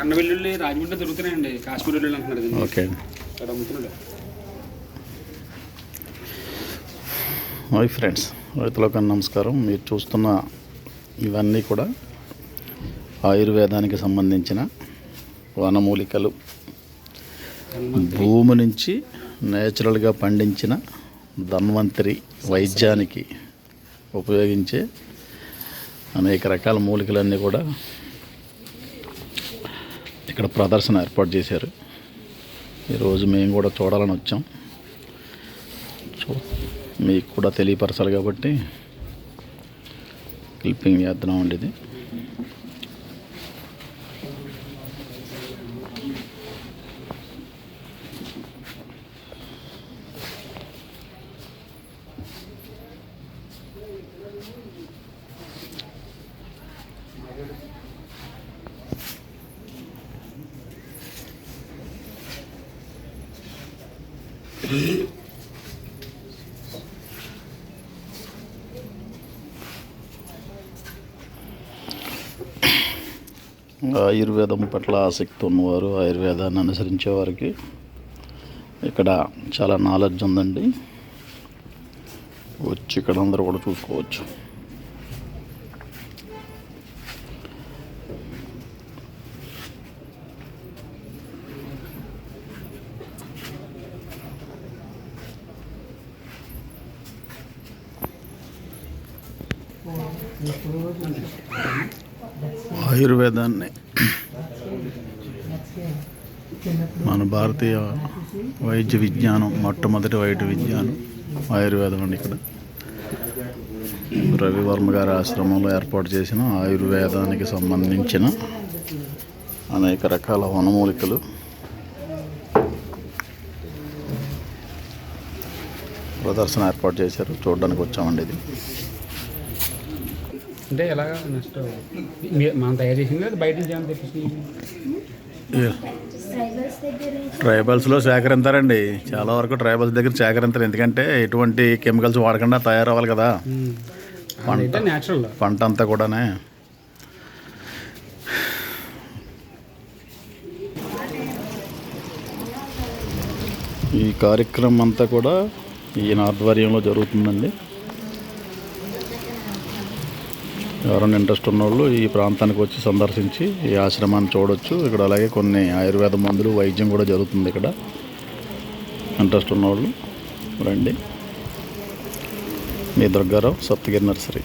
కన్న వెల్లుల్లి రాజమండ్రి దొరుకుతున్నాయండి. కాశ్మీర్ వెల్లుల్లి అంటున్నారు. ఓకే. ఇక్కడ అమ్ముతున్నాడు. హాయ్ ఫ్రెండ్స్ రైతులకు నమస్కారం. మీరు చూస్తున్న ఇవన్నీ కూడా ఆయుర్వేదానికి సంబంధించిన వనమూలికలు. భూమి నుంచి నేచురల్గా పండించిన ధన్వంతరి వైద్యానికి ఉపయోగించే అనేక రకాల మూలికలన్నీ కూడా ఇక్కడ ప్రదర్శన ఏర్పాటు చేశారు. ఈరోజు మేము కూడా చూడాలని వచ్చాం. చూ మీకు కూడా తెలియపరచాలి కాబట్టి క్లిప్పింగ్ చేద్దాం అండి ఇది. ఆయుర్వేదం పట్ల ఆసక్తి ఉన్నవారు ఆయుర్వేదాన్ని అనుసరించే వారికి ఇక్కడ చాలా నాలెడ్జ్ ఉందండి. వచ్చి ఇక్కడ అందరూ కూడా చూసుకోవచ్చు. ఆయుర్వేదాన్ని మన భారతీయ వైద్య విజ్ఞానం మొట్టమొదటి వైద్య విజ్ఞానం ఆయుర్వేదం అండి ఇక్కడ. రవివర్మ గారి ఆశ్రమంలో ఏర్పాటు చేసిన ఆయుర్వేదానికి సంబంధించిన అనేక రకాల వనమూలికలు. ప్రదర్శన ఏర్పాటు చేశారు. చూడడానికి వచ్చామండి ఇది. అంటే ఎలాగా నెక్స్ట్ మనం తయారు చేసింది అది బయట నుంచి తెప్పించింది ట్రైబల్స్లో సేకరించారండి. చాలా వరకు ట్రైబల్స్ దగ్గర సేకరించారు. ఎందుకంటే ఎటువంటి కెమికల్స్ వాడకుండా తయారవ్వాలి కదా. అయితే న్యాచురల్ పంట అంతా కూడానే. ఈ కార్యక్రమం అంతా కూడా ఈయన ఆధ్వర్యంలో జరుగుతుందండి. ఎవరైనా ఇంట్రెస్ట్ ఉన్నవాళ్ళు ఈ ప్రాంతానికి వచ్చి సందర్శించి ఈ ఆశ్రమాన్ని చూడొచ్చు. ఇక్కడ అలాగే కొన్ని ఆయుర్వేద మందులు వైద్యం కూడా జరుగుతుంది ఇక్కడ. ఇంట్రెస్ట్ ఉన్నవాళ్ళు రండి. మీ దుర్గారావు సప్తగిరి నర్సరీ.